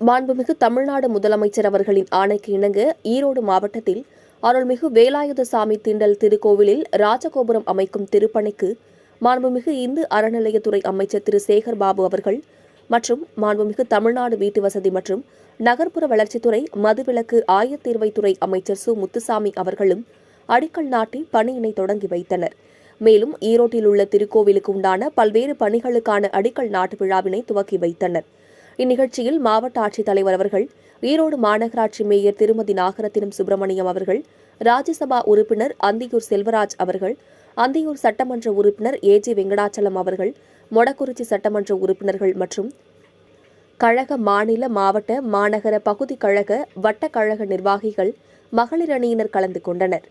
மாண்புமிகு தமிழ்நாடு முதலமைச்சர் அவர்களின் ஆணைக்கு இணங்க ஈரோடு மாவட்டத்தில் அருள்மிகு வேலாயுத சாமி திண்டல் திருக்கோவிலில் ராஜகோபுரம் அமைக்கும் திருப்பணிக்கு மாண்புமிகு இந்து அறநிலையத்துறை அமைச்சர் திரு சேகர் பாபு அவர்கள் மற்றும் மாண்புமிகு தமிழ்நாடு வீட்டு வசதி மற்றும் நகர்ப்புற வளர்ச்சித்துறை மதுவிலக்கு ஆயத்தீர்வைத்துறை அமைச்சர் சு. முத்துசாமி அவர்களும் அடிக்கல் நாட்டி பணியினை தொடங்கி வைத்தனர். மேலும் ஈரோட்டில் உள்ள திருக்கோவிலுக்கு உண்டான பல்வேறு பணிகளுக்கான அடிக்கல் நாட்டு விழாவினை துவக்கி வைத்தனர். இந்நிகழ்ச்சியில் மாவட்ட ஆட்சித்தலைவர் அவர்கள் ஈரோடு மாநகராட்சி மேயர் திருமதி நாகரத்தினம் சுப்பிரமணியம் அவர்கள் ராஜ்யசபா உறுப்பினர் அந்தியூர் செல்வராஜ் அவர்கள் அந்தியூர் சட்டமன்ற உறுப்பினர் ஏ ஜி வெங்கடாச்சலம் அவர்கள் மொடக்குறிச்சி சட்டமன்ற உறுப்பினர்கள் மற்றும் கழக மாநில மாவட்ட மாநகர பகுதி கழக வட்டக்கழக நிர்வாகிகள் மகளிர் அணியினர் கலந்து கொண்டனர்.